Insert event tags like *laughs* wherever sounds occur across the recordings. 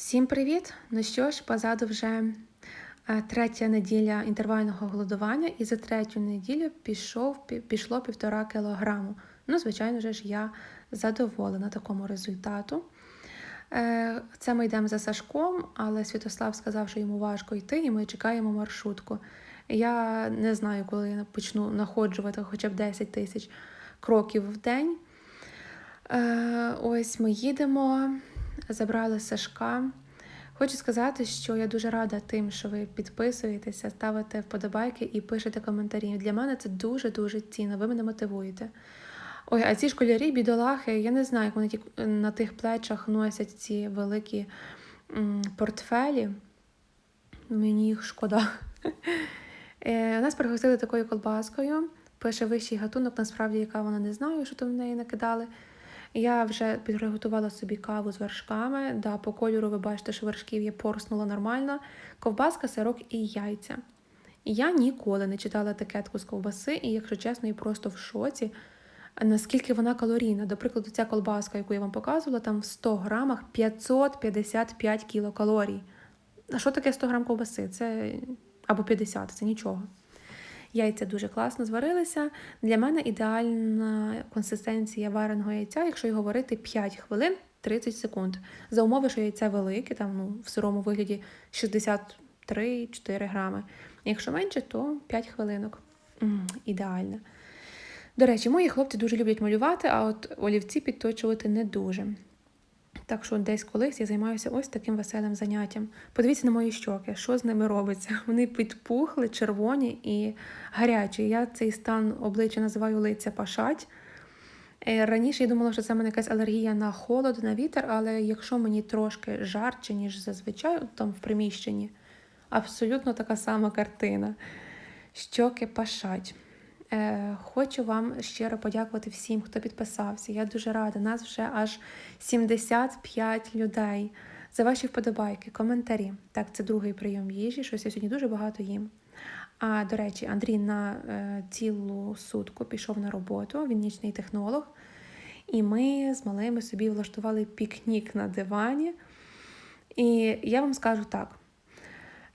Всім привіт! Ну що ж, позаду вже е, третя неділя інтервального голодування, і за третю неділю пішов, пішло півтора кілограму. Ну, звичайно ж, я задоволена такому результату. Е, Це ми йдемо за Сашком, але Святослав сказав, що йому важко йти, і ми чекаємо маршрутку. Я не знаю, коли я почну находжувати хоча б 10 тисяч кроків в день. Е, Ось ми їдемо, забрали Сашка. Хочу сказати, що я дуже рада тим, що ви підписуєтеся, ставите вподобайки і пишете коментарі. Для мене це дуже-дуже цінно, ви мене мотивуєте. Ой, а ці школярі, бідолахи, я не знаю, як вони ті- на тих плечах носять ці великі портфелі. Мені їх шкода. Е, Нас пригостили такою колбаскою. Пише вищий гатунок, насправді, яка вона не знаю, що там в неї накидали. Я вже підготувала собі каву з вершками. Да, по кольору ви бачите, що вершків є порснула нормально. Ковбаска, сирок і яйця. Я ніколи не читала етикетку з ковбаси, і, якщо чесно, я просто в шоці, наскільки вона калорійна. До прикладу, ця колбаска, яку я вам показувала, там в 100 грамах 555 кілокалорій. А що таке 100 грам ковбаси? Це або 50, це нічого. Яйця дуже класно зварилися. Для мене ідеальна консистенція вареного яйця, якщо його варити 5 хвилин 30 секунд. За умови, що яйце велике, там ну, в сирому вигляді 63-4 грами. Якщо менше, то 5 хвилинок. М, ідеально. До речі, мої хлопці дуже люблять малювати, а от олівці підточувати не дуже. Так що десь колись я займаюся ось таким веселим заняттям. Подивіться на мої щоки, що з ними робиться. *laughs* Вони підпухли, червоні і гарячі. Я цей стан обличчя називаю лиця пашать. Е, Раніше я думала, що це в мене якась алергія на холод, на вітер, але якщо мені трошки жарче, ніж зазвичай, там в приміщенні, абсолютно така сама картина. Щоки пашать. Е, Хочу вам щиро подякувати всім, хто підписався. Я дуже рада. Нас вже аж 75 людей. За ваші вподобайки, коментарі. Так, це другий прийом їжі. Щось я сьогодні дуже багато їм. А до речі, Андрій на е, цілу сутку пішов на роботу, він нічний технолог. І ми з малими собі влаштували пікнік на дивані. І я вам скажу так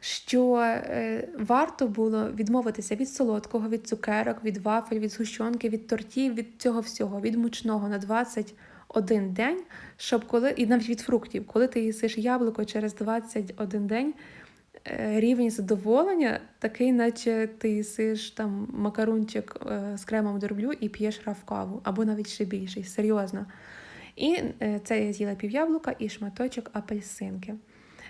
що е, варто було відмовитися від солодкого, від цукерок, від вафель, від згущенки, від тортів, від цього всього, від мучного на 21 день, щоб коли, і навіть від фруктів, коли ти їсиш яблуко через 21 день, е, рівень задоволення такий, наче ти їсиш там макарунчик е, з кремом дроблю і п'єш раф каву, або навіть ще більший, серйозно. І це я з'їла пів'яблука і шматочок апельсинки.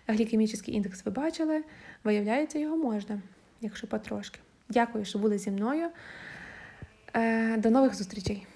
Глікемічний індекс ви бачили, виявляється, його можна, якщо потрошки. Дякую, що були зі мною. Е, До нових зустрічей!